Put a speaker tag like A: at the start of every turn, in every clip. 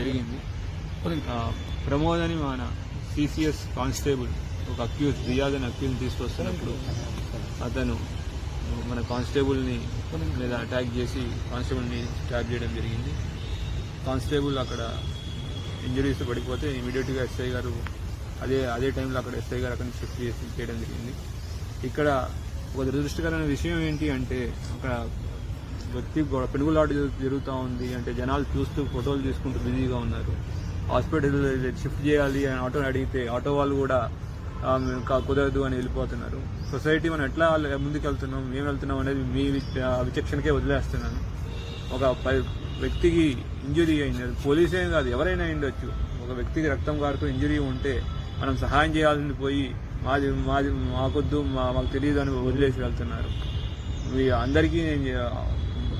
A: జరిగింది. ప్రమోద్ అని మన సిసిఎస్ కానిస్టేబుల్ ఒక అక్యూజ్ రియాజ్ అని అక్యూజ్ తీసుకొస్తున్నప్పుడు అతను మన కానిస్టేబుల్ని మీద అటాక్ చేసి కానిస్టేబుల్ని స్టాప్ చేయడం జరిగింది. కానిస్టేబుల్ అక్కడ ఇంజరీస్ పడిపోతే ఇమీడియట్గా ఎస్ఐ గారు అదే అదే టైంలో అక్కడ ఎస్ఐ గారు అక్కడ షిఫ్ట్ చేసి చేయడం జరిగింది. ఇక్కడ ఒక దురదృష్టకరమైన విషయం ఏంటి అంటే అక్కడ వ్యక్తి పెనుగులాట జరుగుతూ ఉంది అంటే జనాలు చూస్తూ ఫోటోలు తీసుకుంటూ బిజీగా ఉన్నారు. హాస్పిటల్ షిఫ్ట్ చేయాలి అని ఆటో అడిగితే ఆటో వాళ్ళు కూడా కుదరదు అని వెళ్ళిపోతున్నారు. సొసైటీ మనం ఎట్లా ముందుకు వెళ్తున్నాం మేము వెళ్తున్నాం అనేది మీ విచక్షణకే వదిలేస్తున్నాను. ఒక వ్యక్తికి ఇంజురీ అయింది. అది పోలీసే కాదు ఎవరైనా అయిండొచ్చు ఒక వ్యక్తికి రక్తం కారుకు ఇంజురీ ఉంటే మనం సహాయం చేయాలని పోయి మాది మాది మాకొద్దు మా మాకు తెలియదు అని వదిలేసి వెళ్తున్నారు. అందరికీ నేను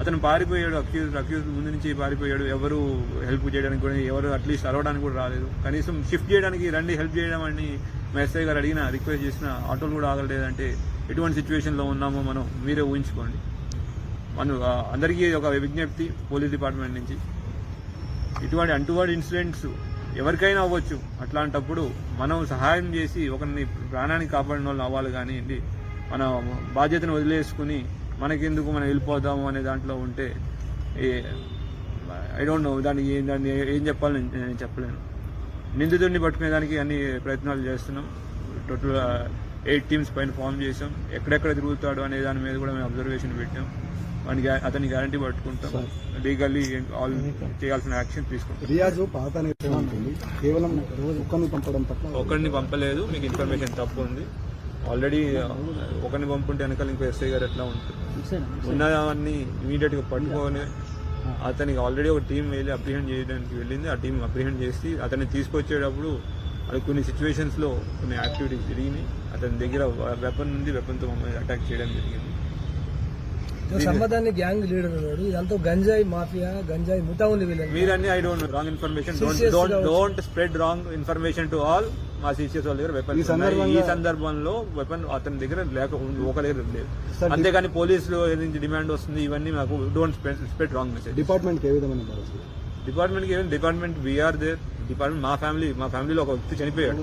A: అతను పారిపోయాడు అక్యూజ్ అక్యూజ్ ముందు నుంచి పారిపోయాడు. ఎవరు హెల్ప్ చేయడానికి కూడా ఎవరు అట్లీస్ట్ అరవడానికి కూడా రాలేదు. కనీసం షిఫ్ట్ చేయడానికి రండి హెల్ప్ చేయడం అని మా గారు అడిగిన రిక్వెస్ట్ చేసిన ఆటోలు కూడా ఆగలేదంటే ఎటువంటి సిచ్యువేషన్లో ఉన్నామో మనం మీరే ఊహించుకోండి. మనం అందరికీ ఒక విజ్ఞప్తి పోలీస్ డిపార్ట్మెంట్ నుంచి. ఇటువంటి అంటువర్డ్ ఇన్సిడెంట్స్ ఎవరికైనా అవ్వచ్చు. అట్లాంటప్పుడు మనం సహాయం చేసి ఒకరిని ప్రాణాన్ని కాపాడిన వాళ్ళు అవ్వాలి కానివ్వండి. మన బాధ్యతను వదిలేసుకుని మనకెందుకు మనం వెళ్ళిపోదాము అనే దాంట్లో ఉంటే ఐ డోంట్ నో దానికి ఏం- దాన్ని ఏం చెప్పాలని నేను చెప్పలేను. నిందితుడిని పట్టుకునే దానికి అన్ని ప్రయత్నాలు చేస్తున్నాం. టోటల్ ఎయిట్ టీమ్స్ పైన ఫామ్ చేసాం ఎక్కడెక్కడ తిరుగుతాడు అనే దాని మీద కూడా మేము అబ్జర్వేషన్ పెట్టాం. వానికి అతని గ్యారంటీ పట్టుకుంటాం. లీగల్లీ ఆల్ చేయాల్సిన యాక్షన్ తీసుకుంటాం.
B: రియాజు పాత నేత ఉంటుంది కేవలం ఒక్కరిని పంపడం పట్ల
A: ఒకరిని పంపలేదు. మీకు ఇన్ఫర్మేషన్ తప్పు ఉంది. ఆల్రెడీ ఒకరిని పంపుంటే వెనకాల ఇంకో ఎస్ఐ గారు ఎట్లా ఉంటుంది ఉన్నదాన్ని ఇమీడియట్గా పట్టుకొని అతనికి ఆల్రెడీ ఒక టీం వెళ్ళి అప్రిహెండ్ చేయడానికి వెళ్ళింది. ఆ టీం అప్రిహెండ్ చేసి అతన్ని తీసుకొచ్చేటప్పుడు అది కొన్ని సిచ్యువేషన్స్లో కొన్ని యాక్టివిటీస్ జరిగినాయి. అతని దగ్గర వెపన్ ఉంది. వెపన్తో మమ్మల్ని అటాక్ చేయడం జరిగింది.
C: సంబంధాన్ని గ్యాంగ్ లీడర్ ఉన్నాడు ఇదంతా గంజాయి మాఫియా గంజాయి ముఠా ఉంది వీళ్ళని
A: మీరన్నీ I don't wrong information. Don't spread wrong information to all మా సీసీఎస్ వాళ్ళ దగ్గర వెపన్
B: ఈ
A: సందర్భంలో వెపన్ అతని దగ్గర లేక ఒక దగ్గర లేదు. అంతేగాని పోలీసులు నుంచి డిమాండ్ వస్తుంది ఇవన్నీ మాకు don't spread wrong message
B: department ఏ విధమైన భరోసా
A: department department we're there department మా ఫ్యామిలీ మా ఫ్యామిలీలో ఒక వ్యక్తి చనిపోయాడు.